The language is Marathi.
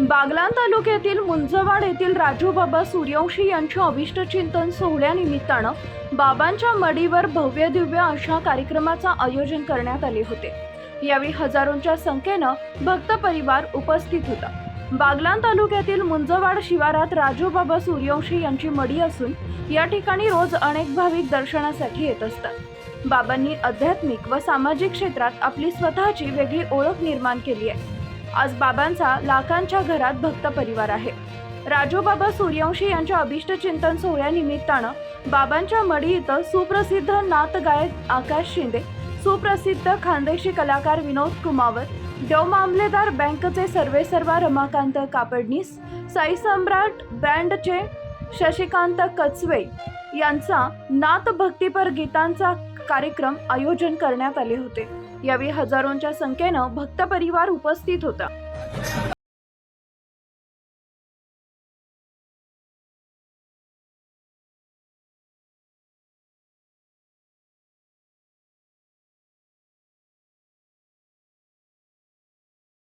बागलाण तालुक्यातील मुंजवाड येथील राजूबाबा सूर्यवंशी यांच्या अविष्ट चिंतन सोहळ्यानिमित्तानं बाबांच्या मडीवर भव्य दिव्य अशा कार्यक्रमाचं आयोजन करण्यात आले होते. यावेळी हजारोंच्या संख्येनं भक्त परिवार उपस्थित होता. बागलान तालुक्यातील मुंजवाड शिवारात राजूबाबा सूर्यवंशी यांची मडी असून या ठिकाणी रोज अनेक भाविक दर्शनासाठी येत असतात. बाबांनी आध्यात्मिक व सामाजिक क्षेत्रात आपली स्वतःची वेगळी ओळख निर्माण केली आहे. आज बाबांचा लाखांच्या घरात भक्त परिवार आहे. राजूबाबा सूर्यवंशी यांच्या अभिष्ट चिंतन सोहळ्यानिमित्तानं बाबांच्या मडी इथं सुप्रसिद्ध नाथगायक आकाश शिंदे सुप्रसिद्ध खानदेशी कलाकार विनोद कुमावत देव मामलेदार बँकचे सर्वेसर्वा रमाकांत कापडनीस साई सम्राट बँडचे शशिकांत कचवे यांचा नाथ भक्तीपर गीतांचा कार्यक्रम आयोजन करण्यात आले होते. यावेळी हजारोंच्या संख्येनं भक्त परिवार उपस्थित होता.